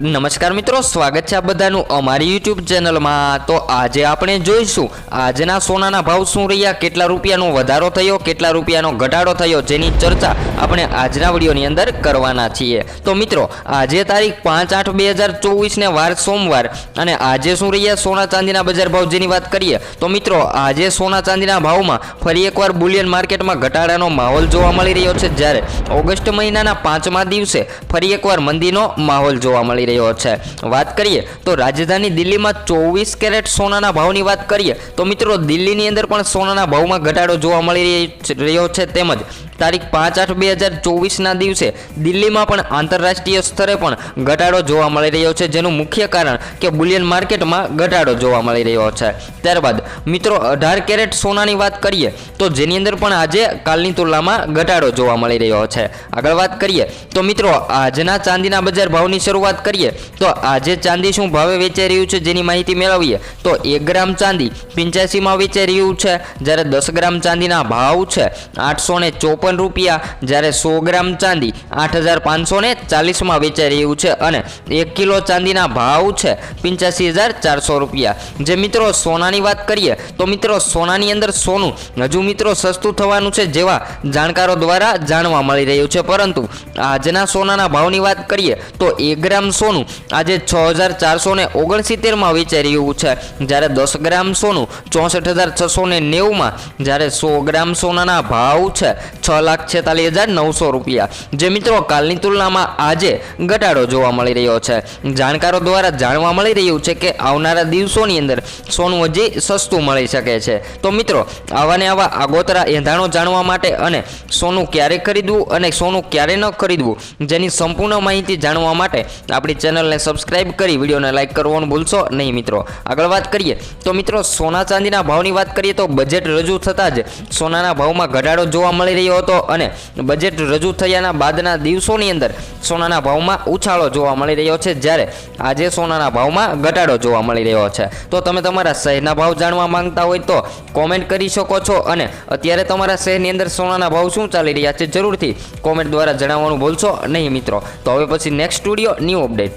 નમસ્કાર મિત્રો, સ્વાગત છે આ બધાનું અમારી યુટ્યુબ ચેનલમાં તો આજે આપણે જોઈશું, આજના સોનાના ભાવ શું રહ્યા, કેટલા રૂપિયાનો વધારો થયો, કેટલા રૂપિયાનો ઘટાડો થયો, જેની ચર્ચા આપણે આજના વિડીયોની અંદર કરવાના છીએ. તો મિત્રો, આજે તારીખ પાંચ આઠ બે હજાર ચોવીસને વાર સોમવાર, અને આજે શું રહ્યા સોના ચાંદીના બજાર ભાવ જેની વાત કરીએ, તો મિત્રો, આજે સોના ચાંદીના ભાવમાં ફરી એકવાર બુલિયન માર્કેટમાં ઘટાડાનો માહોલ જોવા મળી રહ્યો છે, જ્યારે ઓગસ્ટ મહિનાના પાંચમા દિવસે ફરી એકવાર મંદીનો માહોલ જોવા મળી રહ્યો છે. વાત કરીએ તો રાજધાની દિલ્હીમાં ચોવીસ કેરેટ સોનાના ભાવની વાત કરીએ તો મિત્રો દિલ્હીની અંદર પણ સોનાના ભાવમાં ઘટાડો જોવા મળી રહ્યો છે તેમજ તારીખ પાંચ આઠ બે હજાર ચોવીસના દિવસે દિલ્હીમાં પણ આંતરરાષ્ટ્રીય સ્તરે પણ ઘટાડો જોવા મળી રહ્યો છે, જેનું મુખ્ય કારણ કે બુલિયન માર્કેટમાં ઘટાડો જોવા મળી રહ્યો છે. ત્યારબાદ મિત્રો અઢાર કેરેટ સોનાની વાત કરીએ તો જેની અંદર પણ આજે કાલની તુલનામાં ઘટાડો જોવા મળી રહ્યો છે. આગળ વાત કરીએ તો મિત્રો આજના ચાંદીના બજાર ભાવની શરૂઆત કરીએ તો આજે ચાંદી શું ભાવે વેચાઈ રહ્યું છે જેની માહિતી મેળવીએ? તો એક ગ્રામ ચાંદી પિંચ્યાસીમાં વેચાઈ રહ્યું છે. જ્યારે દસ ગ્રામ ચાંદીના ભાવ છે આઠસો ને ચોપન રૂપિયા. જ્યારે સો ગ્રામ ચાંદી આઠ હજાર પાંચસો ને ચાલીસમાં વેચાઈ રહ્યું છે અને એક કિલો ચાંદીના ભાવ છે પિંચ્યાસી હજાર ચારસો રૂપિયા. જે મિત્રો સોનાની વાત કરીએ, તો મિત્રો સોનાની અંદર સોનું હજુ મિત્રો સસ્તું થવાનું છે જેવા જાણકારો દ્વારા જાણવા મળી રહ્યું છે. પરંતુ આજના સોનાના ભાવની વાત કરીએ, તો એક ગ્રામ સોનું. આજે છ હજાર ચારસો ને ઓગણસિત્તેરમાં વેચાઈ રહ્યું છે. જ્યારે દસ ગ્રામ સોનું ચોસઠ હજાર છસો ને નેવુંમાં, જ્યારે સો ગ્રામ સોનાના ભાવ છે છ લાખ છેતાલીસ હજાર નવસો રૂપિયા. જે મિત્રો કાલની તુલનામાં આજે ઘટાડો જોવા મળી રહ્યો છે. જાણકારો દ્વારા જાણવા મળી રહ્યું છે કે આવનારા દિવસોની અંદર સોનું હજી સસ્તું મળી શકે છે. તો મિત્રો, આવા ને આવા આગોતરા એંધાણો જાણવા માટે અને સોનું ક્યારે ખરીદવું અને સોનું ક્યારે ન ખરીદવું, જેની સંપૂર્ણ માહિતી જાણવા માટે આપણી ચેનલને સબસ્ક્રાઇબ કરી વિડીયોને લાઇક કરવાનું ભૂલશો નહીં મિત્રો. આગળ વાત કરીએ, તો મિત્રો સોના ચાંદીના ભાવની વાત કરીએ તો બજેટ રજૂ થતાં જ સોનાના ભાવમાં ઘટાડો જોવા મળી રહ્યો હતો અને બજેટ રજૂ થયાના બાદના દિવસોની અંદર સોનાના ભાવમાં ઉછાળો જોવા મળી રહ્યો છે જ્યારે આજે સોનાના ભાવમાં ઘટાડો જોવા મળી રહ્યો છે. તો તમે તમારા શહેરના ભાવ જાણવા માંગતા હોય તો કોમેન્ટ કરી શકો છો અને અત્યારે તમારા શહેરની અંદર સોનાના ભાવ શું ચાલી રહ્યા છે જરૂરથી કોમેન્ટ દ્વારા જણાવવાનું ભૂલશો નહીં મિત્રો. તો હવે પછી નેક્સ્ટ સ્ટુડિયો ન્યૂ અપડેટ